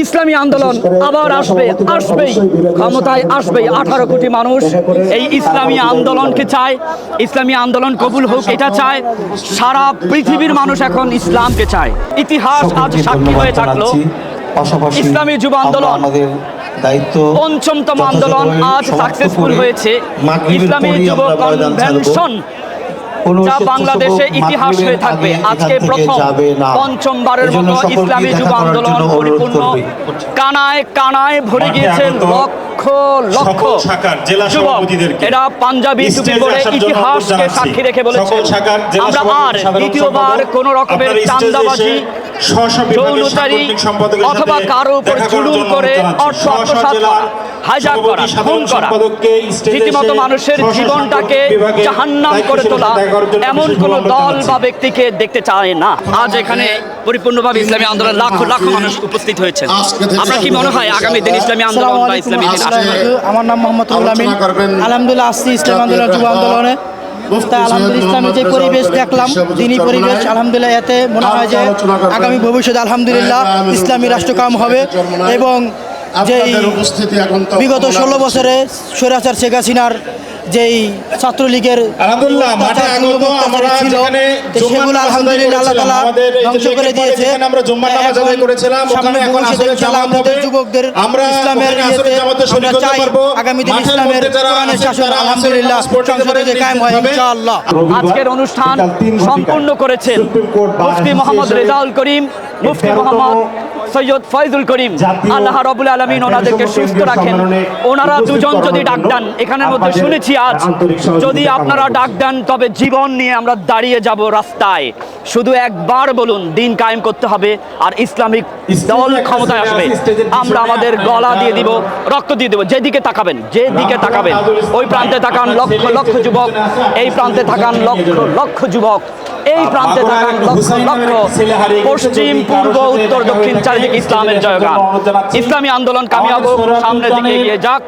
ইসলামী আন্দোলন আবার আসবে আসবেই। ক্ষমতায় আসবেই আঠারো কোটি মানুষ। এই ইসলামী আন্দোলনকে চায় ইসলামী আন্দোলন কবুল হোক এটা চায়। সারা পৃথিবীর মানুষ এখন ইসলামকে চায়। ইতিহাস আজ সাক্ষী হয়ে থাকল। ইসলামী যুব আন্দোলন দায়িত্ব পঞ্চমতম আন্দোলন আজ সাকসেসফুল হয়েছে। ইসলামী যুব। কনভেনশন কোনো যা বাংলাদেশে ইতিহাস হয়ে থাকবে। আজকে প্রথম পঞ্চমবারের মতো ইসলামী যুব আন্দোলন পরিপূর্ণ কানায় কানায় ভরে গিয়েছেন গিয়েছে লক্ষ লক্ষ যুবক। এরা পাঞ্জাবি টুপি পরে ইতিহাসকে সাক্ষী রেখে বলেছে আমরা আর দ্বিতীয়বার কোন রকমের চান্দাবাজি যৌনতারি অথবা কারও উপর জুলুম করে। অর্থ জেলার করা হাইজাক করা খুন করা। রীতিমতো মানুষের জীবনটাকে জাহান্নাম করে তোলা এমন কোন দল বা ব্যক্তিকে দেখতে চায় না। আজ এখানে পরিপূর্ণভাবে ইসলামী আন্দোলন লাখ লাখ মানুষ উপস্থিত হয়েছে আপনার কি মনে হয় আগামী দিন ইসলামী আন্দোলন বা ইসলামী দিন আমার নাম মোহাম্মদ আলহামদুলিল্লাহ আসছি ইসলাম আন্দোলন যুব আন্দোলনে তা আলহামদুলিল্লাহ ইসলামী যে পরিবেশ দেখলাম তিনি পরিবেশ আলহামদুলিল্লাহ এতে মনে হয় যে আগামী ভবিষ্যতে আলহামদুলিল্লাহ ইসলামী রাষ্ট্র কাম হবে এবং যে বিগত ষোলো বছরে স্বৈরাচার শেখ হাসিনার যেই ছাত্রলীগের আলহামদুলিল্লাহ, মাঠে অত্যাচার, আগত আমরা যেখানে সেগুলো আলহামদুলিল্লাহ আল্লাহ তাআলা আমাদের এই যে ধ্বংস করে দিয়েছে আমরা নামাজ আদায় করেছিলাম, সামনে ওখানে এখন আসলে জামাত হবে। যুবকদের আমরা ইসলামের ওখানে আসলে জামাতে শরীক হতে চাই পারব। আগামী দিন মাঠের ইসলামের কোরআনের শাসন আলহামদুলিল্লাহ নামাজ সংসদে কায়েম হয় ইনশাআল্লাহ আজকের অনুষ্ঠান সম্পূর্ণ করেছেন মুফতি মোহাম্মদ রেজাউল করিম মুফতি মোহাম্মদ সৈয়দ ফয়জুল করিম। আল্লাহ রবুল আলমিন ওনাদেরকে সুস্থ রাখেন। ওনারা দুজন যদি ডাক দেন এখানের মধ্যে শুনেছি আজ যদি আপনারা ডাক দেন তবে জীবন নিয়ে আমরা দাঁড়িয়ে যাব রাস্তায়। শুধু একবার বলুন দিন কায়েম করতে হবে আর ইসলামিক দল ক্ষমতায় আসবে। আমরা আমাদের গলা দিয়ে দিব রক্ত দিয়ে দিব যেদিকে তাকাবেন যেদিকে তাকাবেন। ওই প্রান্তে তাকান লক্ষ লক্ষ যুবক এই প্রান্তে থাকান লক্ষ লক্ষ যুবক। এই প্রান্তে থাকান লক্ষ লক্ষ পশ্চিম পূর্ব উত্তর দক্ষিণ চারিদিকে ইসলামের জয়গান। ইসলামী আন্দোলন কামিয়াব সামনের দিকে এগিয়ে যাক।